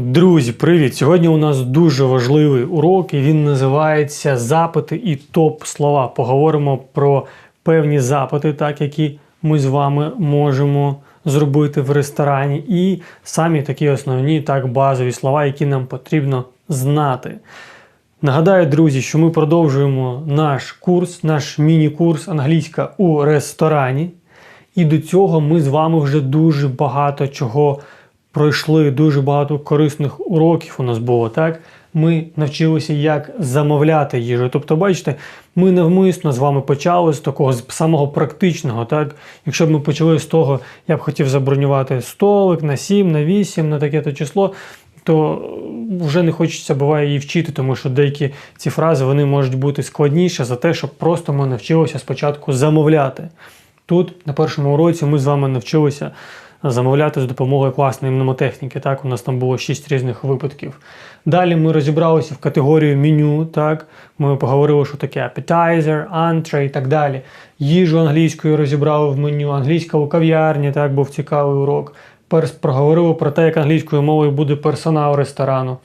Друзі, привіт! Сьогодні у нас дуже важливий урок, і він називається Запити і топ-слова. Поговоримо про певні запити, так які ми з вами можемо зробити в ресторані, і самі такі основні, так базові слова, які нам потрібно знати. Нагадаю, друзі, що ми продовжуємо наш курс, наш міні-курс англійська у ресторані. І до цього ми з вами вже дуже багато чого пройшли, дуже багато корисних уроків у нас було. так? Ми навчилися, як замовляти їжу. Тобто, бачите, ми навмисно з вами почали з такого з самого практичного. так? Якщо б ми почали з того, я б хотів забронювати столик на 7, на 8, на таке-то число, то вже не хочеться буває її вчити, тому що деякі ці фрази вони можуть бути складніші за те, щоб просто ми навчилися спочатку замовляти. Тут на першому уроці ми з вами навчилися замовляти з допомогою класної мнемотехніки. Так, у нас там було 6 різних випадків. Далі ми розібралися в категорію меню. Так, ми поговорили, що таке appetizer, entree і так далі. Їжу англійською розібрали в меню, англійська у кав'ярні, так був цікавий урок. Проговорили про те, як англійською мовою буде персонал ресторану.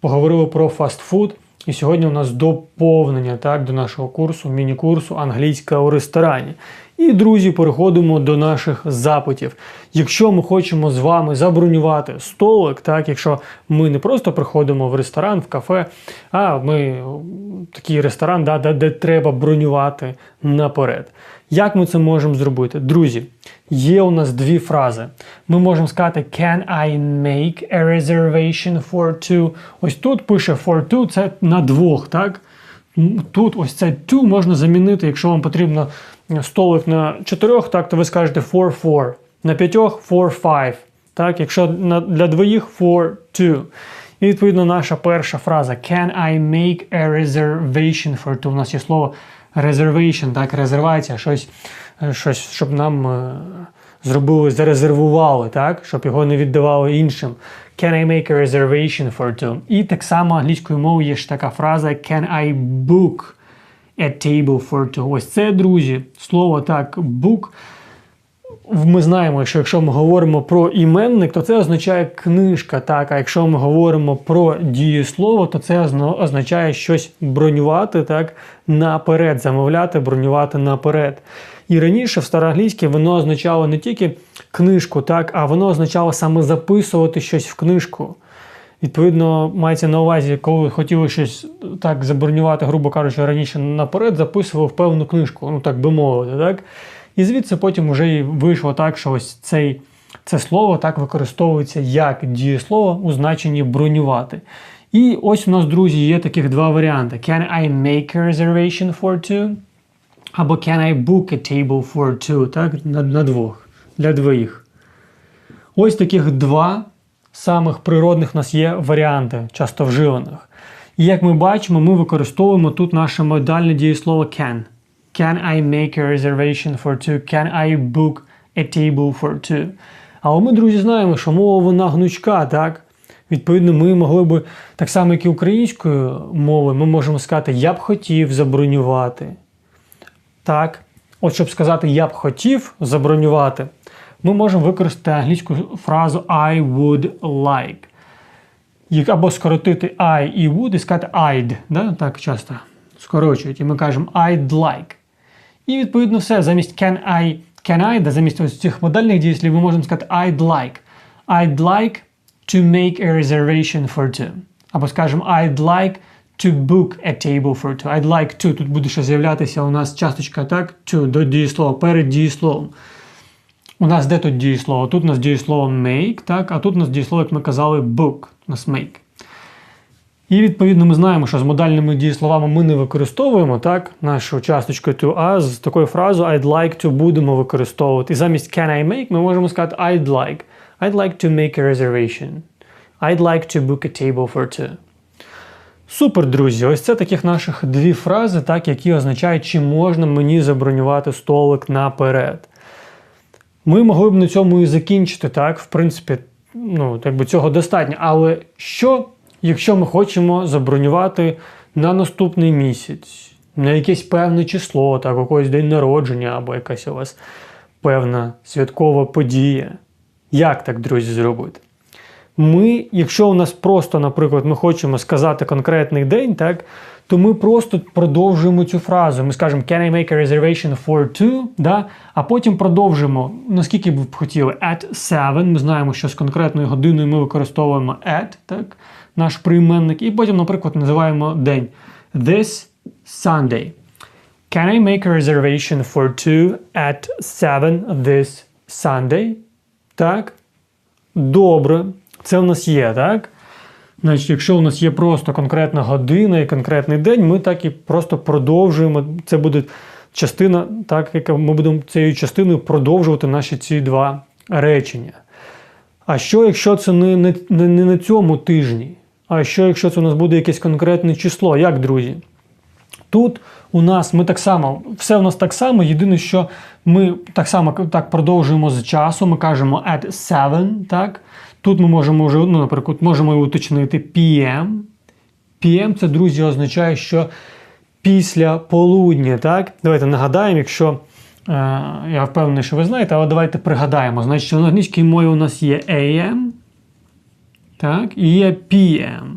Поговорили про фастфуд. І сьогодні у нас доповнення так, до нашого курсу, міні-курсу англійська у ресторані. І, друзі, переходимо до наших запитів. Якщо ми хочемо з вами забронювати столик, так, якщо ми не просто приходимо в ресторан, в кафе, а ми такий ресторан, да, де, де треба бронювати наперед. Як ми це можемо зробити? Друзі, є у нас дві фрази. Ми можемо сказати Can I make a reservation for two? Ось тут пише for two, це на двох, так? Тут ось це two можна замінити, якщо вам потрібно столик на чотирьох, так, то ви скажете for four. На п'ятьох for five. Так, якщо на, для двоїх for two. І відповідно наша перша фраза Can I make a reservation for two? У нас є слово reservation, так, резервація, щось, щось щоб нам е, зробили, зарезервували, так, щоб його не віддавали іншим. Can I make a reservation for two? І так само англійською мовою є ж така фраза Can I book a table for two? Ось це, друзі, слово так, book. Ми знаємо, що якщо ми говоримо про іменник, то це означає книжка. Так, а якщо ми говоримо про дієслово, то це означає щось бронювати так, наперед, замовляти, бронювати наперед. І раніше в староанглійській воно означало не тільки книжку, так, а воно означало саме записувати щось в книжку. Відповідно, мається на увазі, коли хотіли щось так забронювати, грубо кажучи, раніше наперед, записував певну книжку, ну так би мовити. так. І звідси потім вже і вийшло так, що ось цей, це слово так використовується як дієслово у значенні бронювати. І ось у нас, друзі, є таких два варіанти: Can I make a reservation for two? Або Can I book a table for two? Так, на, на двох, для двоїх. Ось таких два самих природних у нас є варіанти, часто вживаних. І як ми бачимо, ми використовуємо тут наше модальне дієслово can. Can I make a reservation for two? Can I book a table for two? Але ми, друзі, знаємо, що мова вона гнучка, так? Відповідно, ми могли би, так само, як і українською мовою, ми можемо сказати, я б хотів забронювати. Так. От, щоб сказати, я б хотів забронювати, ми можемо використати англійську фразу I would like. Або скоротити I і would і сказати I'd. Да? Так часто скорочують. І ми кажемо I'd like. І відповідно все. Замість can I, can I, да, замість ось цих модальних дієслів, ми можемо сказати I'd like. I'd like to make a reservation for two. Або скажемо I'd like to book a table for two. I'd like to. Тут буде ще з'являтися у нас часточка так, to до дієслова, перед дієсловом. У нас де тут дієслово? Тут у нас дієслово make, так, а тут у нас дієслово, як ми казали, book. У нас make. І відповідно ми знаємо, що з модальними дієсловами ми не використовуємо так, нашу часточку to, а з такою фразою I'd like to будемо використовувати. І замість can I make ми можемо сказати I'd like. I'd like to make a reservation. I'd like to book a table for two. Супер, друзі! Ось це таких наших дві фрази, так, які означають, чи можна мені забронювати столик наперед. Ми могли б на цьому і закінчити, так, в принципі, ну, якби цього достатньо. Але що, якщо ми хочемо забронювати на наступний місяць, на якесь певне число, так, якийсь день народження або якась у вас певна святкова подія? Як так, друзі, зробити? Ми, якщо у нас просто, наприклад, ми хочемо сказати конкретний день, так, то ми просто продовжуємо цю фразу. Ми скажемо Can I make a reservation for two? Да? А потім продовжимо, наскільки б ви б хотіли, at seven. Ми знаємо, що з конкретною годиною ми використовуємо at, так, наш прийменник, і потім, наприклад, називаємо день. This Sunday. Can I make a reservation for two at seven this Sunday? Так. Добре. Це в нас є, так? Значить, якщо у нас є просто конкретна година і конкретний день, ми так і просто продовжуємо. Це буде частина, так, яка ми будемо цією частиною продовжувати наші ці два речення. А що, якщо це не, не, не, на цьому тижні? А що, якщо це у нас буде якесь конкретне число? Як, друзі? Тут у нас ми так само, все у нас так само, єдине, що ми так само так продовжуємо з часу, ми кажемо at 7, так? Тут ми можемо вже, ну, наприклад, можемо уточнити PM. PM це, друзі, означає, що після полудня, так? Давайте нагадаємо, якщо е, я впевнений, що ви знаєте, але давайте пригадаємо. Значить, на англійській мові у нас є AM, так, і є PM.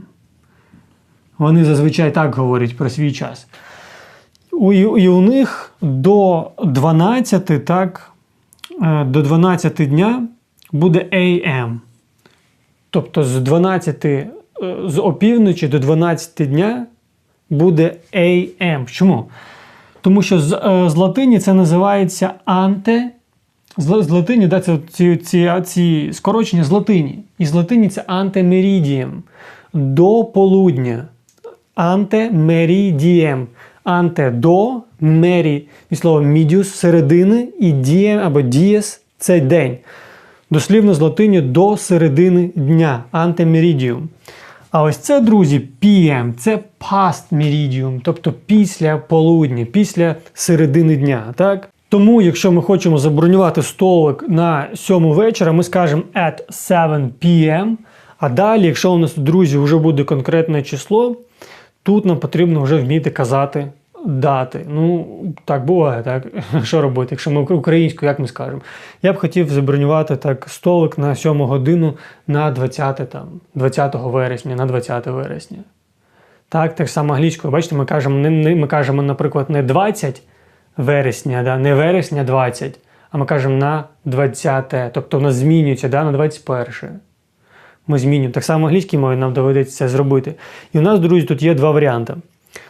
Вони зазвичай так говорять про свій час. У, і у них до 12, так, е, до 12 дня буде AM. Тобто з 12 е, з опівночі до 12 дня буде AM. Чому? Тому що з, е, з латині це називається анте. З, з латині да, це ці, ці, ці скорочення з латині. І з латині це антемерідієм. До полудня. Антемерідієм. Анте до мері. І слово мідіус середини і дієм або дієс це день. Дослівно з латині до середини дня. Антемерідіум. А ось це, друзі, PM, це past meridium, тобто після полудня, після середини дня. так? Тому, якщо ми хочемо забронювати столик на 7 вечора, ми скажемо at 7 p.m. А далі, якщо у нас, друзі, вже буде конкретне число, тут нам потрібно вже вміти казати дати. Ну, так буває, так. Що робити? Якщо ми українською, як ми скажемо? Я б хотів забронювати так столик на 7 годину на 20 там, 20 вересня, на 20 вересня. Так, так само англійською. Бачите, ми кажемо, не, не, ми кажемо, наприклад, не 20 вересня, да, не вересня 20, а ми кажемо на 20. Тобто нас змінюється да, на 21. Ми змінюємо. Так само англійській мові нам доведеться це зробити. І у нас, друзі, тут є два варіанти.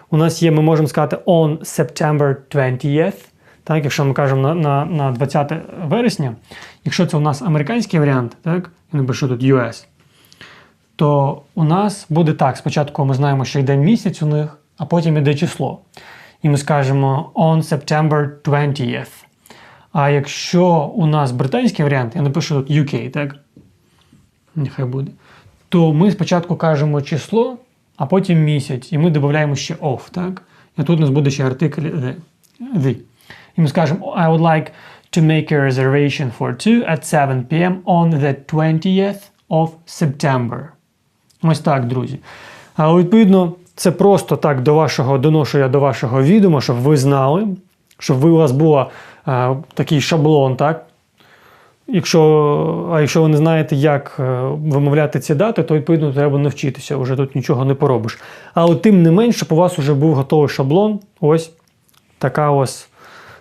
У нас є, ми можемо сказати on September 20th. Так, якщо ми кажемо на на, на 20 вересня, якщо це у нас американський варіант, так, я напишу тут US, то у нас буде так. Спочатку ми знаємо, що йде місяць у них, а потім йде число. І ми скажемо on September 20th. А якщо у нас британський варіант, я напишу тут UK, так? Нехай буде. То ми спочатку кажемо число, а потім місяць, і ми додаємо ще off, так? І тут у нас буде ще артикль the. the. І ми скажемо I would like to make a reservation for two at 7 p.m. on the 20th of September. Ось так, друзі. А відповідно, це просто так до вашого доношу я до вашого відома, щоб ви знали, щоб ви, у вас був такий шаблон, так? Якщо, А якщо ви не знаєте, як е, вимовляти ці дати, то відповідно треба навчитися, вже тут нічого не поробиш. Але тим не менше, у вас вже був готовий шаблон, ось така ось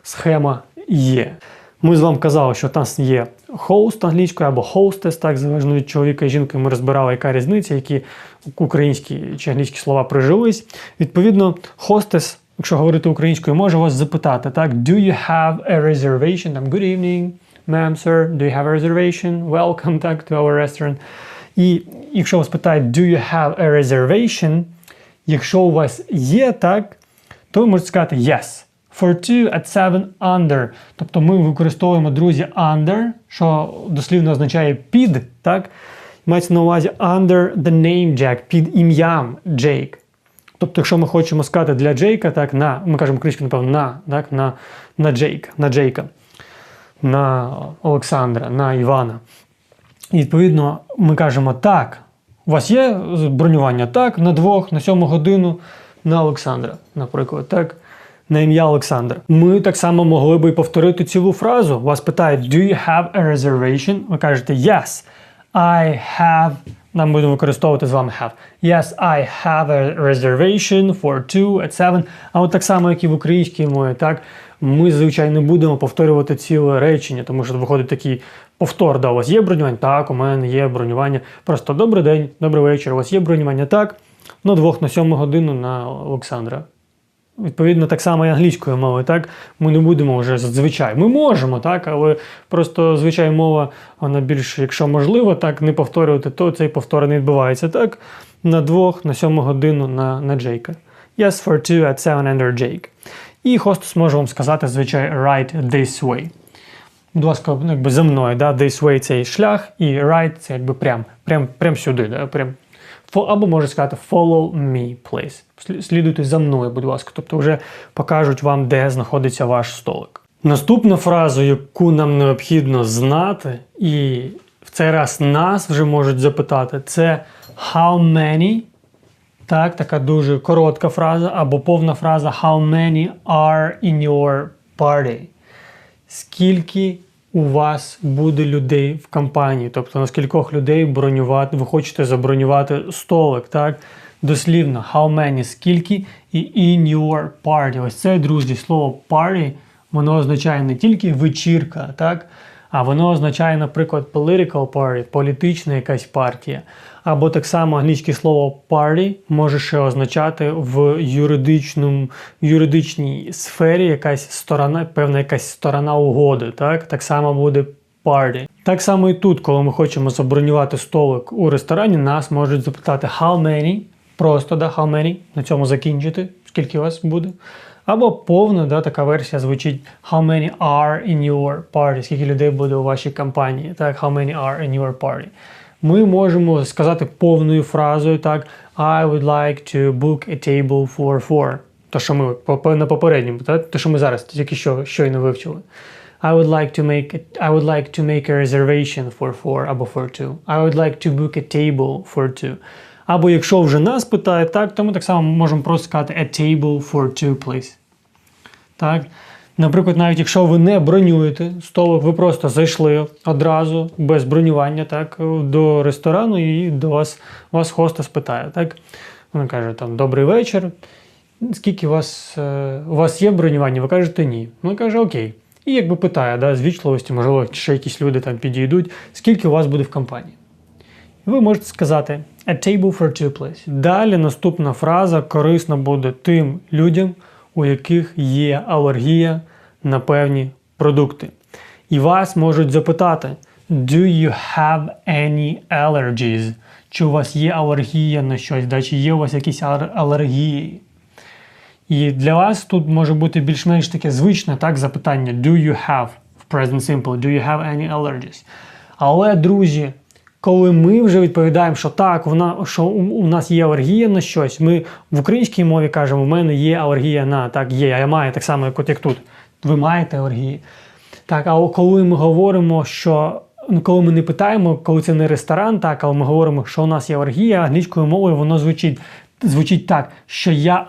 схема є. Ми з вами казали, що нас є хост англійською або hostess, так залежно від чоловіка і жінки. Ми розбирали, яка різниця, які українські чи англійські слова прижились. Відповідно, hostess, якщо говорити українською, може вас запитати, так, do you have a reservation? Там, good evening. Ma'am, sir, do you have a reservation? Welcome так, to our restaurant. І якщо вас питають, do you have a reservation? Якщо у вас є так, то ви можете сказати yes. For two at seven under. Тобто ми використовуємо, друзі, under, що дослівно означає під, так? Мається на увазі under the name Jack, під ім'ям Джейк. Тобто, якщо ми хочемо сказати для Джейка, так, на, ми кажемо кричку, напевно, на, так, на, на Джейк, на Джейка на Олександра, на Івана. І відповідно ми кажемо, так, у вас є бронювання так, на двох, на сьому годину на Олександра, наприклад, так, на ім'я Олександр. Ми так само могли би повторити цілу фразу. Вас питають, do you have a reservation? Ви кажете, yes, I have Нам будемо використовувати з вами have. Yes, I have a reservation for two at seven. А от так само, як і в українській мові, так, ми, звичайно, не будемо повторювати ціле речення, тому що виходить такий повтор. Да, у вас є бронювання? Так, у мене є бронювання. Просто добрий день, добрий вечір. У вас є бронювання? Так. На двох на сьому годину на Олександра. Відповідно, так само і англійською мовою, так ми не будемо вже зазвичай. Ми можемо, так, але просто звичай мова, вона більш, якщо можливо, так не повторювати, то цей повтор не відбувається. Так, на двох, на сьому годину на на Джейка. Yes, for two at seven under Jake. І хостес може вам сказати, звичай, right this way. Будь ласка, ну, якби за мною, да, this way цей шлях, і right це якби прям, прям, прям сюди, да, прям. Або може сказати follow me, please. Слідуйте за мною, будь ласка. Тобто вже покажуть вам, де знаходиться ваш столик. Наступна фраза, яку нам необхідно знати, і в цей раз нас вже можуть запитати, це how many. Так, така дуже коротка фраза, або повна фраза How many are in your party? Скільки у вас буде людей в компанії, тобто на скількох людей бронювати, ви хочете забронювати столик, так? Дослівно, how many, скільки і in your party. Ось це, друзі, слово party, воно означає не тільки вечірка, так? А воно означає, наприклад, political party, політична якась партія. Або так само англійське слово party може ще означати в юридичному, юридичній сфері якась сторона, певна якась сторона угоди. Так так само буде party. Так само і тут, коли ми хочемо забронювати столик у ресторані, нас можуть запитати how many, просто да, how many, на цьому закінчити, скільки вас буде. Або повна да, така версія звучить How many are in your party? Скільки людей буде у вашій компанії? Так, How many are in your party? Ми можемо сказати повною фразою так I would like to book a table for four. То, що ми на попередньому, так? то, що ми зараз тільки що щойно вивчили. I would like to make a, I would like to make a reservation for four або for two. I would like to book a table for two. Або якщо вже нас питають, так, то ми так само можемо просто сказати a table for two, please. Так? Наприклад, навіть якщо ви не бронюєте столик, ви просто зайшли одразу без бронювання так, до ресторану і до вас вас хоста спитає. Так? Вона каже, там, добрий вечір. Скільки у вас е, у вас є бронювання? Ви кажете ні. Вона каже, окей. І якби питає, да, з вічливості, можливо, ще якісь люди там підійдуть, скільки у вас буде в компанії. І ви можете сказати a table for two, please. Далі наступна фраза корисна буде тим людям, у яких є алергія на певні продукти. І вас можуть запитати: Do you have any allergies? Чи у вас є алергія на щось, да? чи є у вас якісь алергії? І для вас тут може бути більш-менш таке звичне так, запитання: Do you have в present simple, do you have any allergies? Але, друзі, коли ми вже відповідаємо, що так, вона, що у нас є алергія на щось, ми в українській мові кажемо, у мене є алергія на так, є, а я маю так само, як от як тут. Ви маєте алергії. Так, а коли ми говоримо, що ну, коли ми не питаємо, коли це не ресторан, так, але ми говоримо, що у нас є алергія, англійською мовою воно звучить звучить так, що я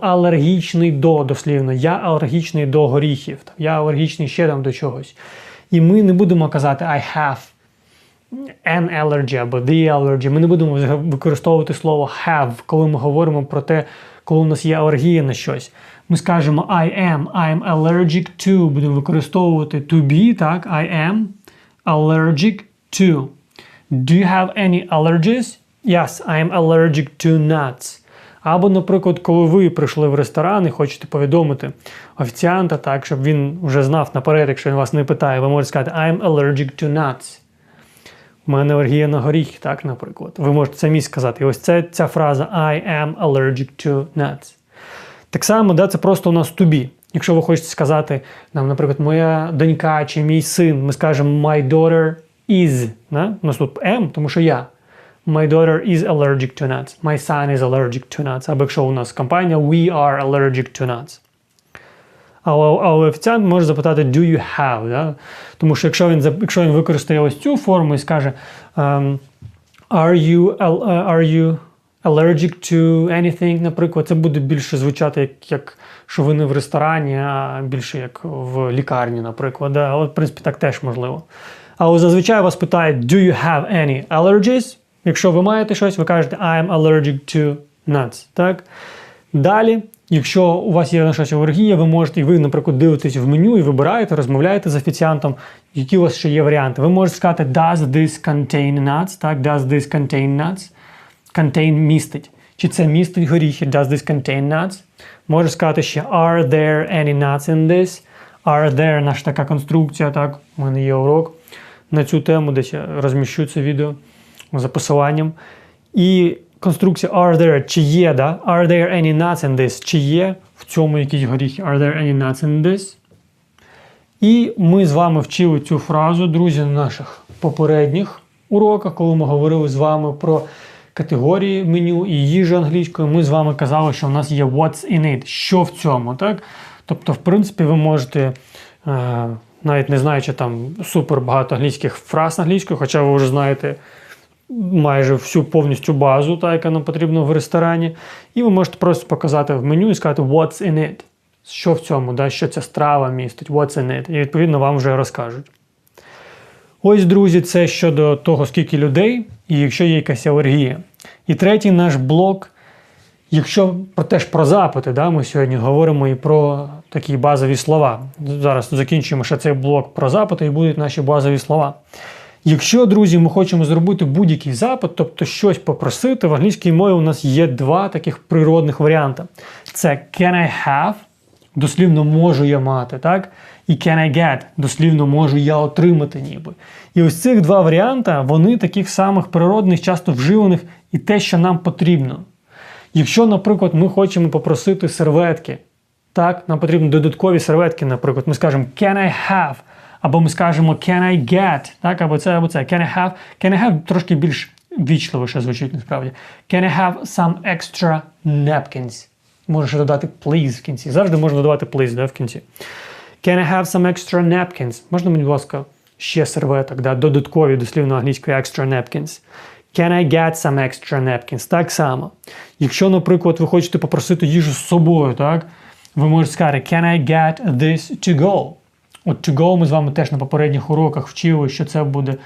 алергічний до дослівно, я алергічний до горіхів, я алергічний ще там до чогось. І ми не будемо казати I have an allergy або the allergy. Ми не будемо використовувати слово have, коли ми говоримо про те, коли у нас є алергія на щось. Ми скажемо I am, I am allergic to. Будемо використовувати to be, так, I am allergic to. Do you have any allergies? Yes, I am allergic to nuts. Або, наприклад, коли ви прийшли в ресторан і хочете повідомити офіціанта, так, щоб він вже знав наперед, якщо він вас не питає, ви можете сказати I am allergic to nuts. У мене алергія на горіхи, так, наприклад. Ви можете самі сказати. І ось це ця фраза I am allergic to nuts. Так само, да, це просто у нас to be. Якщо ви хочете сказати, нам, наприклад, моя донька чи мій син, ми скажемо My daughter is. Да? У нас тут am, тому що я. My daughter is allergic to nuts. My son is allergic to nuts. Або якщо у нас компанія, we are allergic to nuts. Але, але офіціант може запитати do you have? Да? Тому що якщо він якщо він використає ось цю форму і скаже um, Are you are you allergic to anything, наприклад, це буде більше звучати як, як що ви не в ресторані, а більше як в лікарні, наприклад. Але, в принципі, так теж можливо. Але зазвичай вас питають: Do you have any allergies? Якщо ви маєте щось, ви кажете I'm allergic to nuts. Так? Далі, якщо у вас є на щось алергія, ви можете, і ви, наприклад, дивитесь в меню і вибираєте, розмовляєте з офіціантом, які у вас ще є варіанти. Ви можете сказати Does this contain nuts? Так, Does this contain nuts? Contain містить. Чи це містить горіхи? Does this contain nuts? Можеш сказати ще Are there any nuts in this? Are there наша така конструкція, так, у мене є урок на цю тему, десь я розміщу це відео за посиланням. І конструкція are there, чи є, да? Are there any nuts in this? Чи є в цьому якісь горіхи? Are there any nuts in this? І ми з вами вчили цю фразу, друзі, на наших попередніх уроках, коли ми говорили з вами про категорії меню і їжу англійською. Ми з вами казали, що в нас є what's in it, що в цьому. так? Тобто, в принципі, ви можете, е, навіть не знаючи там супер багато англійських фраз англійською, хоча ви вже знаєте майже всю повністю базу, та, яка нам потрібна в ресторані. І ви можете просто показати в меню і сказати what's in it. Що в цьому, да, що ця страва містить, what's in it. І відповідно вам вже розкажуть. Ось, друзі, це щодо того, скільки людей, і якщо є якась алергія. І третій наш блок. Якщо теж про запити, да, ми сьогодні говоримо і про такі базові слова. Зараз закінчуємо ще цей блок про запити і будуть наші базові слова. Якщо, друзі, ми хочемо зробити будь-який запит, тобто щось попросити, в англійській мові у нас є два таких природних варіанти: це can I have, дослівно можу я мати, так? І can I get, дослівно можу я отримати ніби. І ось цих два варіанти, вони таких самих природних, часто вживаних і те, що нам потрібно. Якщо, наприклад, ми хочемо попросити серветки, так, нам потрібні додаткові серветки, наприклад, ми скажемо can I have, або ми скажемо can I get, так, або це, або це. Can I have, can I have трошки більш вічливіше звучить насправді. Can I have some extra napkins? Можеш додати please в кінці. Завжди можна додавати please да, в кінці. Can I have some extra napkins? Можна мені, будь ласка, ще серветок, да, додаткові дослівно англійської extra napkins. Can I get some extra napkins? Так само. Якщо, наприклад, ви хочете попросити їжу з собою, так, ви можете сказати Can I get this to go? От to go ми з вами теж на попередніх уроках вчили, що це буде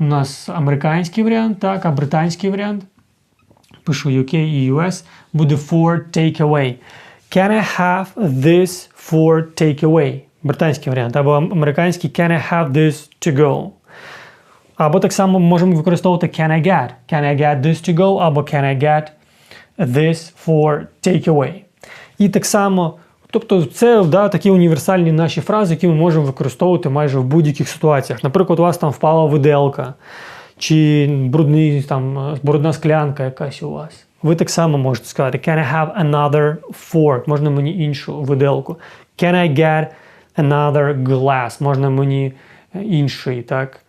у нас американський варіант, так, а британський варіант. Пишу UK і US, буде for takeaway. Can I have this for takeaway? Британський варіант. Або американський Can I have this to go? Або так само можемо використовувати can I get. Can I get this to go? Або can I get this for takeaway. І так само, тобто, це да, такі універсальні наші фрази, які ми можемо використовувати майже в будь-яких ситуаціях. Наприклад, у вас там впала виделка, чи брудний, там, брудна склянка якась у вас. Ви так само можете сказати Can I have another fork? Можна мені іншу виделку. Can I get another glass? Можна мені інший, так?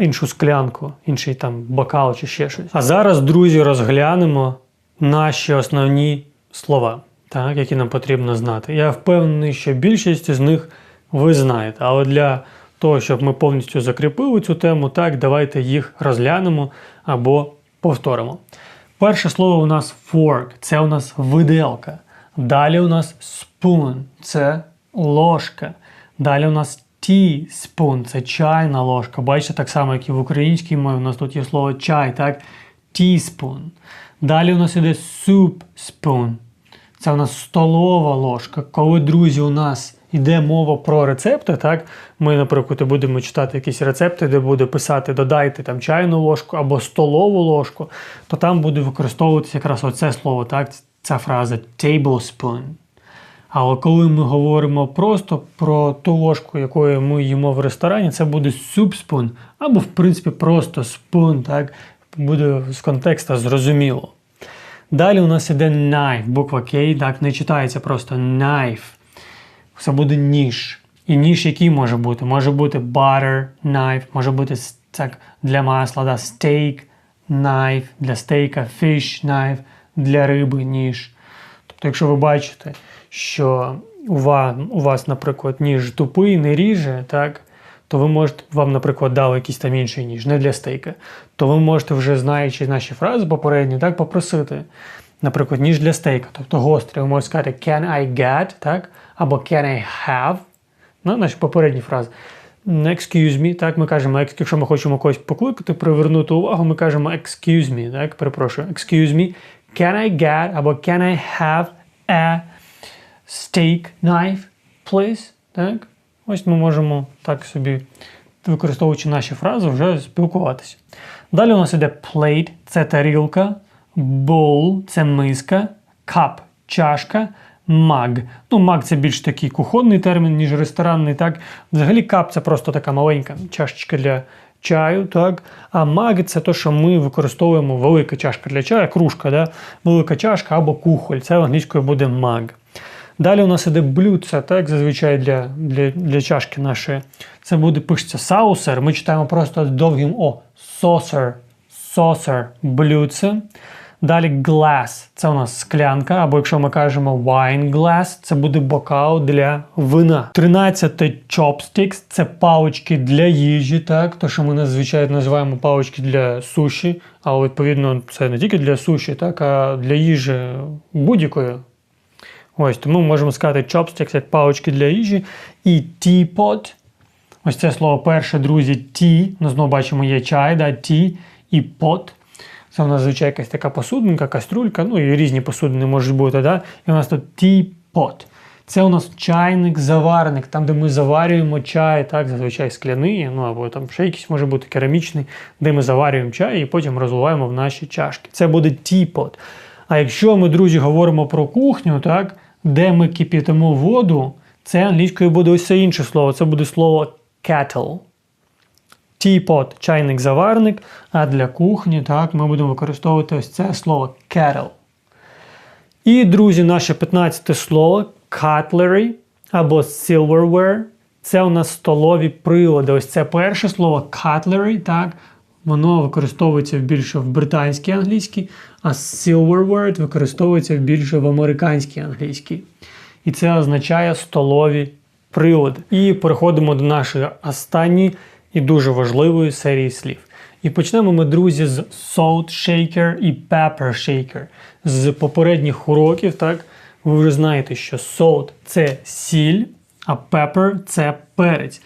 іншу склянку, інший там бокал чи ще щось. А зараз, друзі, розглянемо наші основні слова, так, які нам потрібно знати. Я впевнений, що більшість з них ви знаєте, але для того, щоб ми повністю закріпили цю тему, так, давайте їх розглянемо або повторимо. Перше слово у нас fork, це у нас виделка. Далі у нас spoon, це ложка. Далі у нас teaspoon – це чайна ложка. Бачите, так само, як і в українській мові, у нас тут є слово чай, так? Teaspoon. Далі у нас іде soup spoon. Це у нас столова ложка. Коли, друзі, у нас йде мова про рецепти, так? Ми, наприклад, будемо читати якісь рецепти, де буде писати додайте там чайну ложку або столову ложку, то там буде використовуватися якраз оце слово, так? Ця фраза tablespoon. Але коли ми говоримо просто про ту ложку, якою ми їмо в ресторані, це буде soup або, в принципі, просто спун, так? буде з контекста зрозуміло. Далі у нас іде knife, буква K, так, не читається просто knife. Це буде ніж. І ніж який може бути? Може бути butter knife, може бути так, для масла, да, steak knife, для стейка, fish knife, для риби ніж. Тобто, якщо ви бачите, що у вас, у вас, наприклад, ніж тупий, не ріже, так, то ви можете, вам, наприклад, дали якийсь там інший ніж, не для стейка, то ви можете, вже знаючи наші фрази попередні, так, попросити, наприклад, ніж для стейка, тобто гострий, ви можете сказати can I get, так, або can I have, ну, наші попередні фрази. excuse me, так, ми кажемо, якщо ми хочемо когось покликати, привернути увагу, ми кажемо excuse me, так, перепрошую, excuse me, can I get або can I have a steak knife, please? Так? Ось ми можемо так собі, використовуючи наші фрази, вже спілкуватися. Далі у нас іде plate – це тарілка, bowl – це миска, cup – чашка, mug. Ну, mug – це більш такий кухонний термін, ніж ресторанний. Так? Взагалі cup – це просто така маленька чашечка для чаю. Так? А mug – це те, що ми використовуємо велика чашка для чаю, кружка, да? велика чашка або кухоль. Це англійською буде mug. Далі у нас іде блюдце, так, зазвичай для, для, для чашки нашої. Це буде пишеться саусер. Ми читаємо просто довгим О. Saucer, saucer, блюдце. Далі glass – це у нас склянка, або якщо ми кажемо wine glass, це буде бокал для вина. 13 chopsticks – це палички для їжі, так, то що ми зазвичай називаємо палички для суші, але відповідно це не тільки для суші, так, а для їжі будь-якої. Ось, тому можемо сказати chopsticks як палички для їжі. І teapot. Ось це слово перше, друзі, tea. Ну, знову бачимо, є чай, да, tea і pot. Це у нас звичайно якась така посудинка, каструлька, ну і різні посудини можуть бути. Да? І у нас тут teapot. Це у нас чайник-заварник, там, де ми заварюємо чай, так, зазвичай скляний, ну або там ще якийсь може бути керамічний, де ми заварюємо чай і потім розливаємо в наші чашки. Це буде teapot. А якщо ми, друзі, говоримо про кухню, так, де ми кип'ятимо воду, це англійською буде ось це інше слово. Це буде слово kettle. Teapot – чайник-заварник, а для кухні так, ми будемо використовувати ось це слово kettle. І, друзі, наше 15 слово cutlery або silverware. Це у нас столові прилади. Ось це перше слово cutlery, так, воно використовується більше в британській англійській, а silverware використовується більше в американській англійській. І це означає столові прилади. І переходимо до нашої останньої і дуже важливої серії слів. І почнемо ми, друзі, з salt shaker і pepper shaker. З попередніх уроків, так, ви вже знаєте, що salt – це сіль, а pepper – це перець.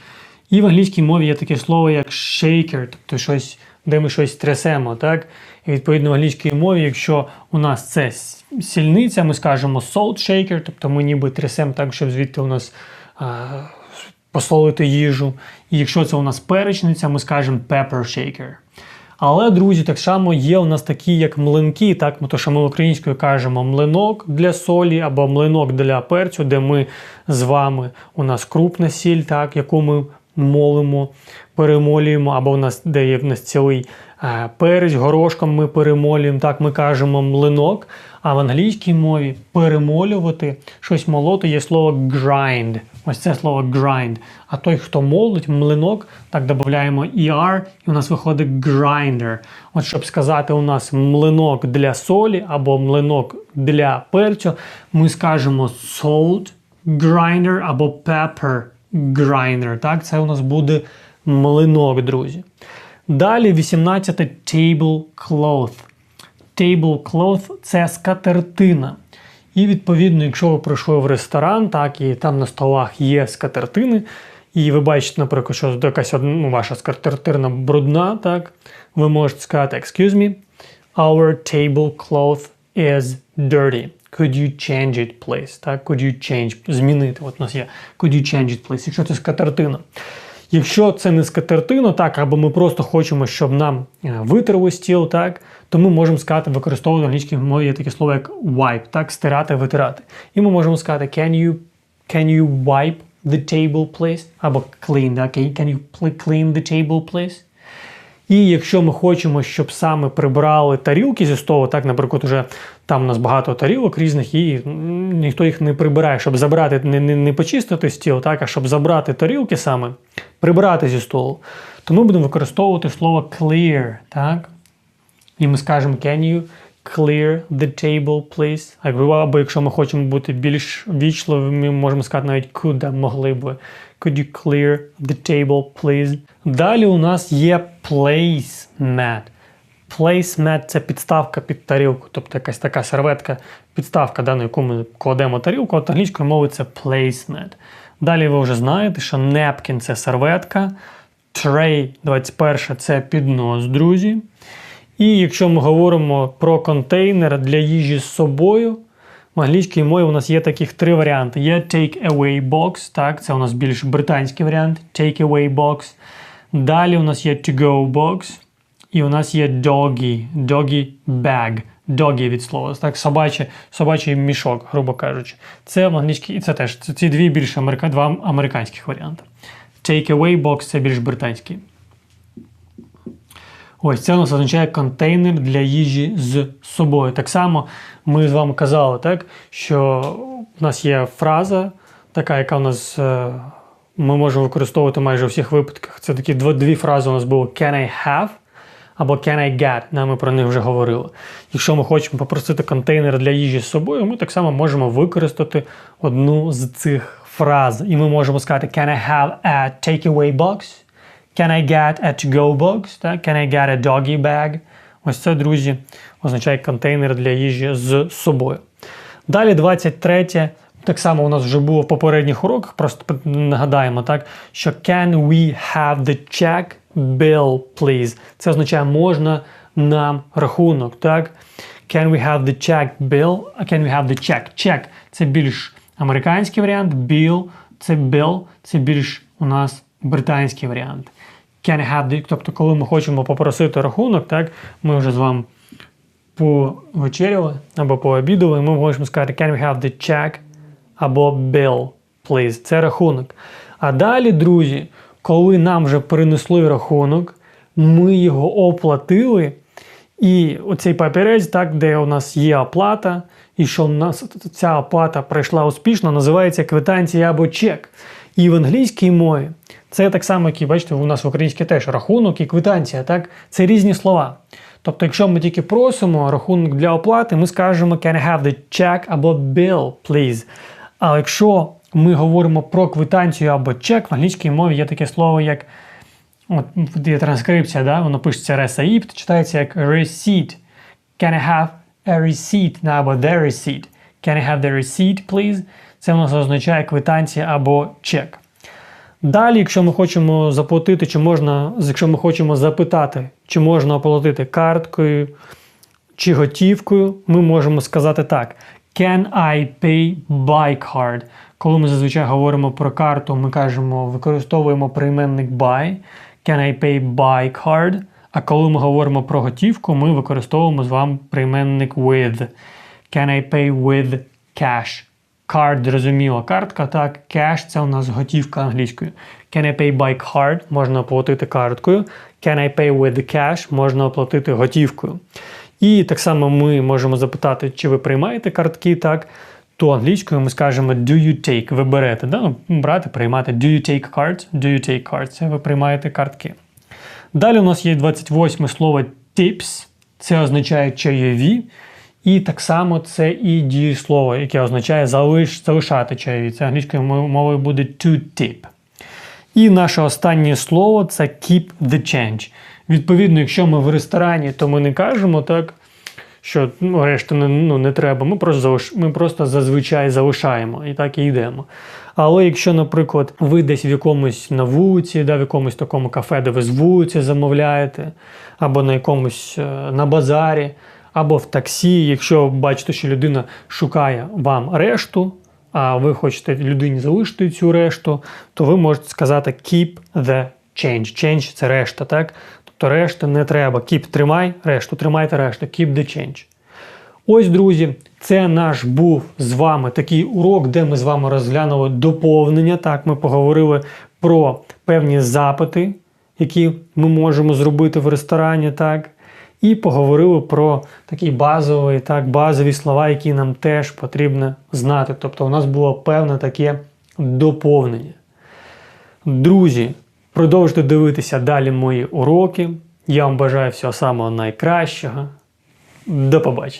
І в англійській мові є таке слово, як shaker, тобто щось, де ми щось трясемо. Так? І відповідно в англійській мові, якщо у нас це сільниця, ми скажемо salt shaker, тобто ми ніби трясемо так, щоб звідти у нас а, посолити їжу. І якщо це у нас перечниця, ми скажемо pepper shaker. Але, друзі, так само є у нас такі, як млинки, так, то, що ми українською кажемо млинок для солі або млинок для перцю, де ми з вами у нас крупна сіль, так, яку ми молимо, перемолюємо, або у нас де є в нас цілий е, перець, горошком ми перемолюємо, так ми кажемо млинок. А в англійській мові перемолювати щось молоти є слово grind. Ось це слово grind. А той, хто молить, млинок, так додаємо ER, і у нас виходить grinder. От щоб сказати, у нас млинок для солі або млинок для перцю, ми скажемо salt grinder або pepper grinder. Так, це у нас буде млинок, друзі. Далі 18 tablecloth. Tablecloth – це скатертина. І відповідно, якщо ви прийшли в ресторан, так і там на столах є скатертини, і ви бачите, наприклад, що якась ну, ваша скатертина брудна, так, ви можете сказати, excuse me, our tablecloth is dirty. Could you change it, please? Так, could you change, змінити. От у нас є could you change it, please, якщо це скатертина. Якщо це не скатертина, так, або ми просто хочемо, щоб нам витерли стіл, так, то ми можемо сказати, використовувати в англійській мові таке слово, як wipe, так, стирати, витирати. І ми можемо сказати, can you, can you wipe the table, please? Або clean, так, can you clean the table, please? І якщо ми хочемо, щоб саме прибрали тарілки зі столу, так, наприклад, уже там у нас багато тарілок різних, і ніхто їх не прибирає, щоб забрати, не не, не почистити стіл, так, а щоб забрати тарілки саме, прибрати зі столу, то ми будемо використовувати слово clear. так? І ми скажемо can you clear the table, please? Або якщо ми хочемо бути більш вічливими, ми можемо сказати навіть could, могли б. Could you clear the table, please? Далі у нас є placemat. Placemat – це підставка під тарілку, тобто якась така серветка, підставка, да, на яку ми кладемо тарілку, от англійською мовою це placemat. Далі ви вже знаєте, що napkin – це серветка, tray 21 це піднос, друзі. І якщо ми говоримо про контейнер для їжі з собою, в англійській мові у нас є таких три варіанти. Є take-away box, так, це у нас більш британський варіант, take-away box. Далі у нас є to-go box. І у нас є doggy, doggy bag. Doggy від слова, так, собачий, собачий мішок, грубо кажучи. Це в англійській, і це теж це ці дві більш америка, два американських варіанти. Take-away box це більш британський. Ось це у нас означає контейнер для їжі з собою. Так само ми з вами казали, так, що в нас є фраза, така, яка у нас е, ми можемо використовувати майже у всіх випадках. Це такі дві фрази у нас було can I have або can I get, да, ми про них вже говорили. Якщо ми хочемо попросити контейнер для їжі з собою, ми так само можемо використати одну з цих фраз. І ми можемо сказати can I have a takeaway box? Can I get a to-go box? Can I get a doggy bag? Ось це, друзі, означає контейнер для їжі з собою. Далі 23. Так само у нас вже було в попередніх уроках, просто нагадаємо, так, що can we have the check bill, please? Це означає можна нам рахунок, так? Can we have the check bill? Can we have the check? Check – це більш американський варіант, bill – це bill, це більш у нас британський варіант. Can have тобто, коли ми хочемо попросити рахунок, так, ми вже з вами повечеряли або пообідали, ми можемо сказати can we have the check або bill, please. Це рахунок. А далі, друзі, коли нам вже принесли рахунок, ми його оплатили. І оцей папірець, так, де у нас є оплата, і що у нас ця оплата пройшла успішно, називається квитанція або чек. І в англійській мові це так само, як і бачите, у нас в українській теж рахунок і квитанція. Так? Це різні слова. Тобто, якщо ми тільки просимо рахунок для оплати, ми скажемо can I have the check або bill, please. А якщо ми говоримо про квитанцію або чек, в англійській мові є таке слово, як От є транскрипція, да? воно пишеться receipt, читається як receipt. Can I have a receipt? Або the receipt. Can I have the receipt, please? Це у нас означає квитанція або чек. Далі, якщо ми хочемо заплатити, чи можна, якщо ми хочемо запитати, чи можна оплатити карткою чи готівкою, ми можемо сказати так: Can I pay by card? Коли ми зазвичай говоримо про карту, ми кажемо, використовуємо прийменник by. Can I pay by card? А коли ми говоримо про готівку, ми використовуємо з вами прийменник with. Can I pay with cash? Card, зрозуміло, картка, так. Cash – це у нас готівка англійською. Can I pay by card? Можна оплатити карткою. Can I pay with cash? Можна оплатити готівкою. І так само ми можемо запитати, чи ви приймаєте картки, так. То англійською ми скажемо do you take, ви берете, да? ну, брати, приймати. Do you take cards? Do you take cards? Це ви приймаєте картки. Далі у нас є 28 слово tips, це означає чайові. І так само це і дієслово, яке означає залиш, залишати чайові. Це англійською мовою буде to tip. І наше останнє слово це keep the change. Відповідно, якщо ми в ресторані, то ми не кажемо так, що ну, решта не, ну, не треба. Ми просто, залиш... ми просто зазвичай залишаємо і так і йдемо. Але якщо, наприклад, ви десь в якомусь на вулиці, да, в якомусь такому кафе, де ви з вулиці замовляєте, або на якомусь е, на базарі, або в таксі, якщо бачите, що людина шукає вам решту, а ви хочете людині залишити цю решту, то ви можете сказати keep the change. Change – це решта, так? Тобто решта не треба. Keep – тримай решту, тримайте решту, keep the change. Ось, друзі, це наш був з вами такий урок, де ми з вами розглянули доповнення. Так, ми поговорили про певні запити, які ми можемо зробити в ресторані. так. І поговорили про такі базові, так, базові слова, які нам теж потрібно знати. Тобто у нас було певне таке доповнення. Друзі, продовжуйте дивитися далі мої уроки. Я вам бажаю всього самого найкращого. До побачення!